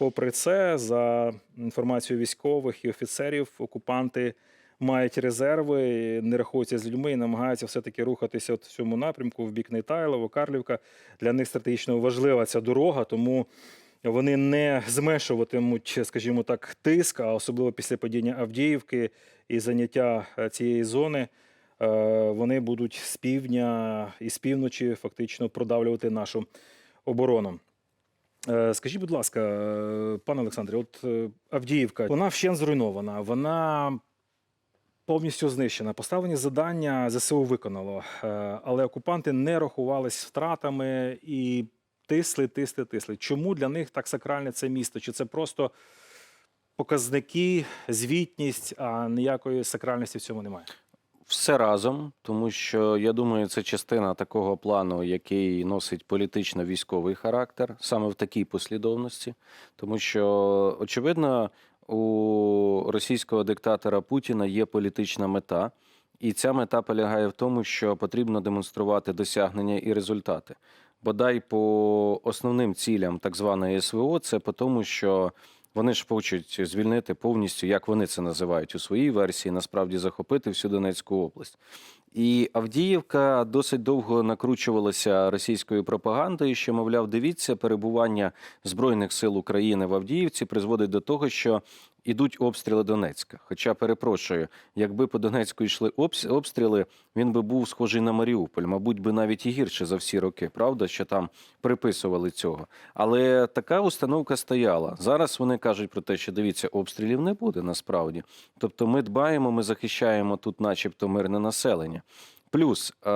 попри це, за інформацією військових і офіцерів, окупанти мають резерви, не рахуються з людьми і намагаються все-таки рухатися от в цьому напрямку, в бік Нейтайлово, Карлівка. Для них стратегічно важлива ця дорога, тому вони не зменшуватимуть, скажімо так, тиск, а особливо після падіння Авдіївки і заняття е, цієї зони. е, Вони будуть з півдня і з півночі фактично продавлювати нашу оборону. Е, Скажіть, будь ласка, е, пане Олександре, от е, Авдіївка, вона вщент зруйнована, вона повністю знищена. Поставлені завдання ЗСУ виконало, але окупанти не рахувались втратами і тисли, тисли, тисли. Чому для них так сакральне це місто? Чи це просто показники, звітність, а ніякої сакральності в цьому немає? Все разом, тому що я думаю, це частина такого плану, який носить політично-військовий характер, саме в такій послідовності. Тому що, очевидно, у російського диктатора Путіна є політична мета, і ця мета полягає в тому, що потрібно демонструвати досягнення і результати. Бодай по основним цілям так званої СВО, це по тому, що вони ж хочуть звільнити повністю, як вони це називають у своїй версії, насправді захопити всю Донецьку область. І Авдіївка досить довго накручувалася російською пропагандою, що, мовляв, дивіться, перебування Збройних сил України в Авдіївці призводить до того, що ідуть обстріли Донецька. Хоча, перепрошую, якби по Донецьку йшли обс- обстріли, він би був схожий на Маріуполь, мабуть, би навіть і гірше за всі роки, правда, що там приписували цього. Але така установка стояла. Зараз вони кажуть про те, що дивіться, обстрілів не буде насправді. Тобто ми дбаємо, ми захищаємо тут, начебто, мирне населення. Плюс е,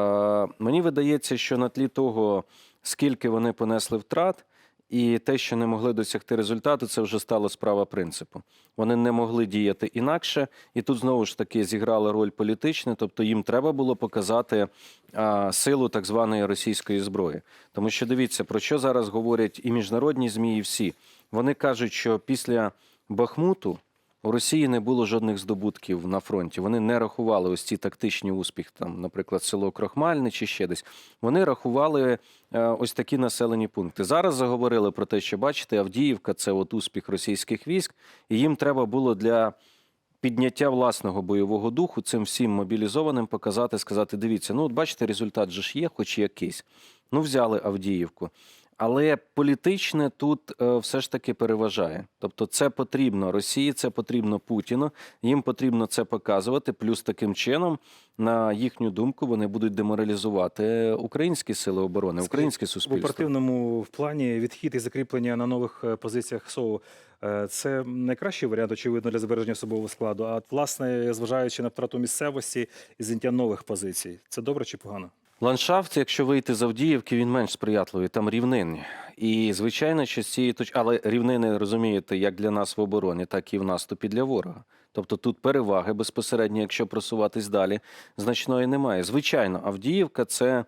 мені видається, що на тлі того, скільки вони понесли втрат, і те, що не могли досягти результату, це вже стало справа принципу. Вони не могли діяти інакше, і тут знову ж таки зіграла роль політична, тобто їм треба було показати а, силу так званої російської зброї. Тому що дивіться, про що зараз говорять і міжнародні змі, і всі. Вони кажуть, що після Бахмуту у Росії не було жодних здобутків на фронті. Вони не рахували ось ці тактичні успіхи, там, наприклад, село Крохмальне чи ще десь. Вони рахували е, ось такі населені пункти. Зараз заговорили про те, що бачите, Авдіївка це от успіх російських військ, і їм треба було для підняття власного бойового духу цим всім мобілізованим показати, сказати: дивіться, ну от бачите, результат же ж є, хоч якийсь. Ну, взяли Авдіївку. Але політичне тут е, все ж таки переважає. Тобто, це потрібно Росії, це потрібно Путіну. Їм потрібно це показувати. Плюс таким чином, на їхню думку, вони будуть деморалізувати українські сили оборони, українське В суспільство. оперативному плані відхід і закріплення на нових е, позиціях СОУ е, це найкращий варіант, очевидно, для збереження особового складу. А власне, зважаючи на втрату місцевості і заняття нових позицій, це добре чи погано? Ландшафт, якщо вийти з Авдіївки, він менш сприятливий, там рівнинні. І звичайно, що з цієї точки, але рівнини розумієте, як для нас в обороні, так і в наступі для ворога. Тобто тут переваги безпосередньо, якщо просуватись далі, значної немає. Звичайно, Авдіївка це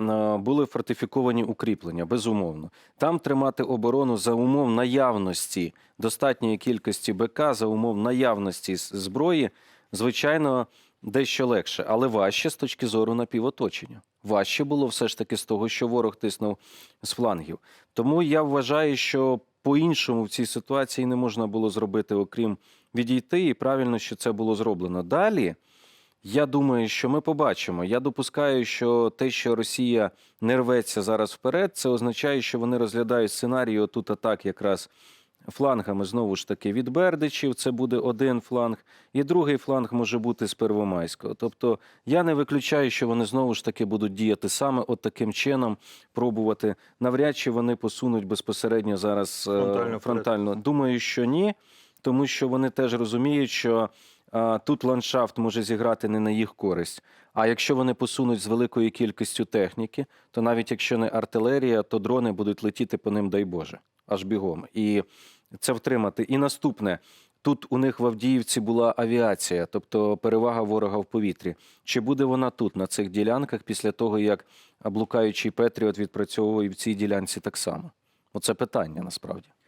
е, були фортифіковані укріплення, безумовно. Там тримати оборону за умов наявності достатньої кількості БК, за умов наявності зброї, звичайно, дещо легше, але важче з точки зору напівоточення. Важче було все ж таки з того, що ворог тиснув з флангів. Тому я вважаю, що по-іншому в цій ситуації не можна було зробити, окрім відійти, і правильно, що це було зроблено. Далі. Я думаю, що ми побачимо. Я допускаю, що те, що Росія не рветься зараз вперед, це означає, що вони розглядають сценарій отут атак якраз флангами знову ж таки від Бердичів. Це буде один фланг, і другий фланг може бути з Первомайського. Тобто я не виключаю, що вони знову ж таки будуть діяти саме от таким чином, пробувати. Навряд чи вони посунуть безпосередньо зараз е, Фронтально фронтально. Думаю, що ні, тому що вони теж розуміють, що. Тут ландшафт може зіграти не на їх користь. А якщо вони посунуть з великою кількістю техніки, то навіть якщо не артилерія, то дрони будуть летіти по ним, дай Боже, аж бігом. І це втримати. І наступне. Тут у них в Авдіївці була авіація, тобто перевага ворога в повітрі. Чи буде вона тут, на цих ділянках, після того, як блукаючий Петріот відпрацьовує в цій ділянці так само? Оце питання насправді.